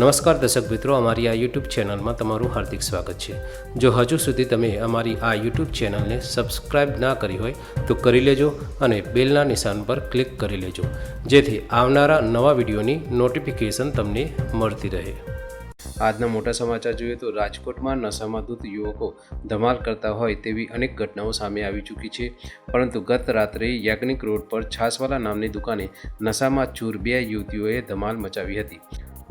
નમસ્કાર દર્શક મિત્રો, અમારી આ યુટ્યુબ ચેનલમાં તમારું હાર્દિક સ્વાગત છે. જો હજુ સુધી તમે અમારી આ યુટ્યુબ ચેનલને સબસ્ક્રાઇબ ના કરી હોય, તો કરી લેજો અને બેલના નિશાન પર ક્લિક કરી લેજો. જેથી આવનારા નવા વિડીયોની નોટિફિકેશન તમને મળતી રહે. આજના મોટા સમાચાર જોઈએ તો રાજકોટમાં નશામાં ધૂત યુવકો ધમાલ કરતા હોય તેવી અનેક ઘટનાઓ સામે આવી ચૂકી છે. પરંતુ ગત રાત્રે યાજ્ઞિક રોડ પર છાસવાલા નામની દુકાને નશામાં ચૂર બે યુવતીઓએ ધમાલ મચાવી હતી.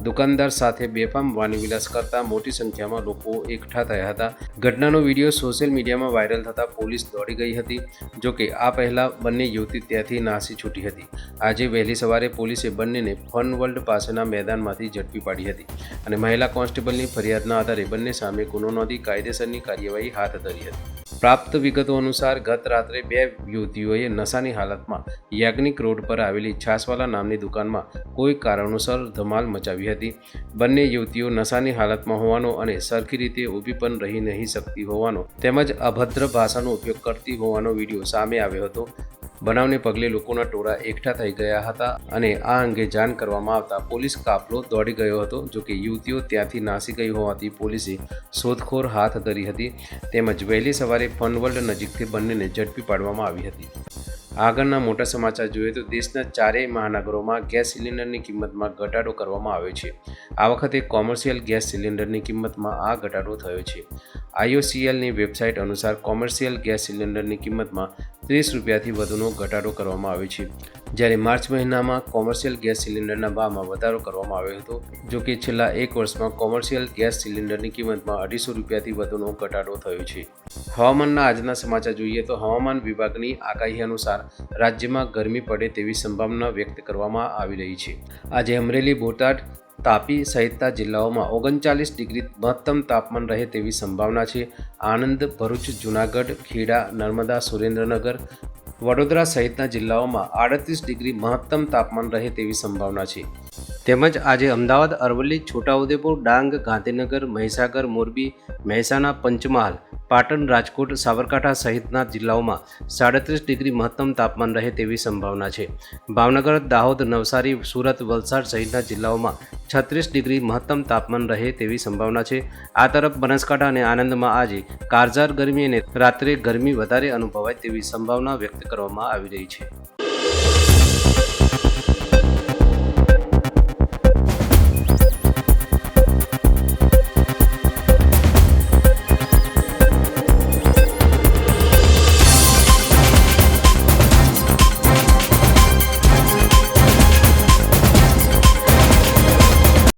દુકાનદાર સાથે બેફામ વાણીવિલાસ કરતા મોટી સંખ્યામાં લોકો એકઠા થયા હતા. ઘટનાનો વીડિયો સોશિયલ મીડિયામાં વાયરલ થતાં પોલીસ દોડી ગઈ હતી જોકે આ પહેલાં બંને યુવતી ત્યાંથી નાસી છૂટી હતી. આજે વહેલી સવારે પોલીસે બંનેને ફન વર્લ્ડ પાસેના મેદાનમાંથી ઝડપી પાડી હતી અને મહિલા કોન્સ્ટેબલની ફરિયાદના આધારે બંને સામે ગુનો નોંધી કાયદેસરની કાર્યવાહી હાથ ધરી હતી. પ્રાપ્ત વિગતો અનુસાર ગત રાત્રે બે યુવતીઓએ નશાની હાલતમાં યાજ્ઞિક રોડ પર આવેલી છાસવાલા નામની દુકાનમાં કોઈ કારણોસર ધમાલ મચાવી હતી. બંને યુવતીઓ નશાની હાલતમાં હોવાનો અને સરખી રીતે ઊભી પણ રહી નહીં શકતી હોવાનો તેમજ અભદ્ર ભાષાનો ઉપયોગ કરતી હોવાનો વીડિયો સામે આવ્યો હતો. બનાવને પગલે લોકોના ટોળા એકઠા થઈ ગયા હતા અને આ અંગે જાણ કરવામાં આવતા પોલીસ કાફલો દોડી ગયો હતો જોકે યુવતીઓ ત્યાંથી નાસી ગઈ હોવાથી પોલીસે શોધખોર હાથ ધરી હતી. તેમજ વહેલી સવારે ફનવર્લ્ડ નજીકથી બંનેને ઝડપી પાડવામાં આવી હતી. આગળના મોટા સમાચાર જોઈએ તો દેશના ચારેય મહાનગરોમાં ગેસ સિલિન્ડરની કિંમતમાં ઘટાડો કરવામાં આવ્યો છે. આ વખતે કોમર્શિયલ ગેસ સિલિન્ડરની કિંમતમાં આ ઘટાડો થયો છે. આઈઓસીએલની વેબસાઇટ અનુસાર કોમર્શિયલ ગેસ સિલિન્ડરની કિંમતમાં ત્રીસ રૂપિયાથી વધુનો ઘટાડો કરવામાં આવ્યો છે. જ્યારે માર્ચ મહિનામાં કોમર્શિયલ ગેસ સિલિન્ડરના ભાવમાં વધારો કરવામાં આવ્યો હતો, જો કે છેલ્લા એક વર્ષમાં કોમર્શિયલ ગેસ સિલિન્ડરની કિંમતમાં અઢીસો રૂપિયાથી વધુનો ઘટાડો થયો છે. હવામાનના આજના સમાચાર જોઈએ તો હવામાન વિભાગની આગાહી અનુસાર રાજ્યમાં ગરમી પડે તેવી સંભાવના વ્યક્ત કરવામાં આવી રહી છે. આજે અમરેલી, બોટાદ, તાપી સહિતના જિલ્લાઓમાં ઓગણચાલીસ ડિગ્રી મહત્તમ તાપમાન રહે તેવી સંભાવના છે. આણંદ, ભરૂચ, જૂનાગઢ, ખેડા, નર્મદા, સુરેન્દ્રનગર વડોદરા સહિતના જિલ્લાઓમાં આડત્રીસ ડિગ્રી મહત્તમ તાપમાન રહે તેવી સંભાવના છે. તેમજ આજે અમદાવાદ, અરવલ્લી, છોટાઉદેપુર, ડાંગ, ગાંધીનગર, મહીસાગર, મોરબી, મહેસાણા, પંચમહાલ, પાટણ, રાજકોટ, સાબરકાંઠા સહિતના જિલ્લાઓમાં સાડત્રીસ ડિગ્રી મહત્તમ તાપમાન રહે તેવી સંભાવના છે. ભાવનગર, દાહોદ, નવસારી, સુરત, વલસાડ સહિતના જિલ્લાઓમાં છત્રીસ ડિગ્રી મહત્તમ તાપમાન રહે તેવી સંભાવના છે. આ તરફ બનાસકાંઠા અને આનંદમાં આજે કારઝાર ગરમી અને રાત્રે ગરમી વધારે અનુભવાય તેવી સંભાવના વ્યક્ત કરવામાં આવી રહી છે.